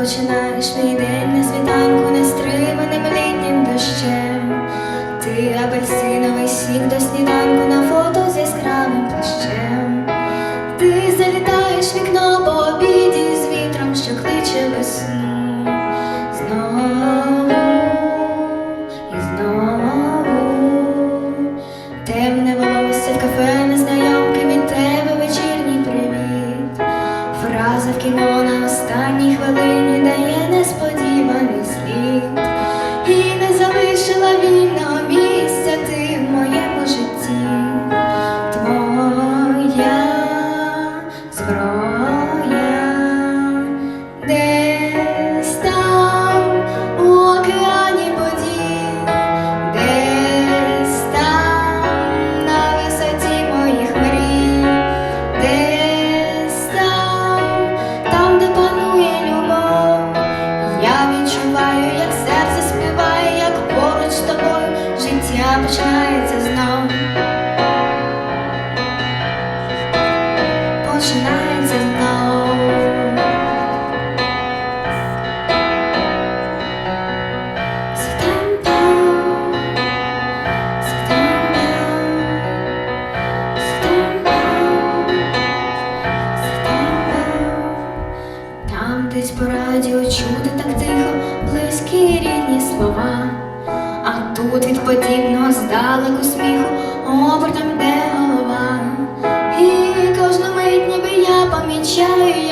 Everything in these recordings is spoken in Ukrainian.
починаєш мій день на світанку нестриманим літнім дощем, ти апельсиновий сік до сніданку. В кіно на останній хвилині дає несподіваний слід, і не залишила вільного місця. мелодію чути так тихо, близькі рідні слова, а тут від подібного здалеку сміху обертом де голова, і кожну мить ніби я помічаю.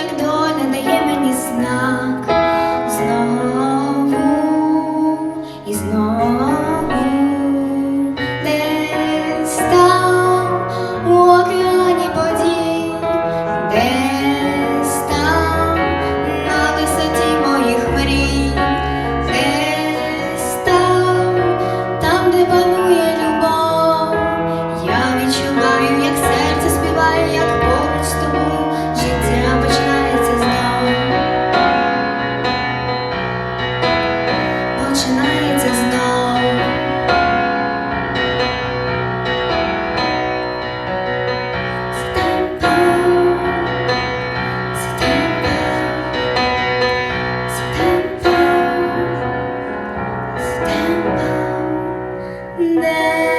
мене.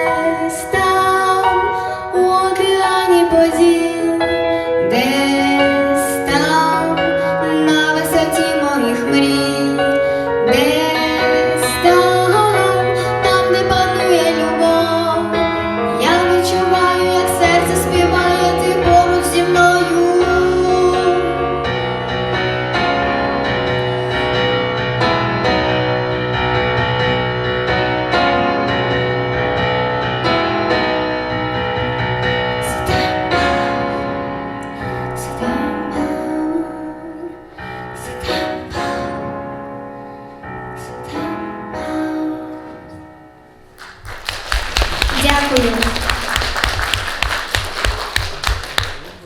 Дякую.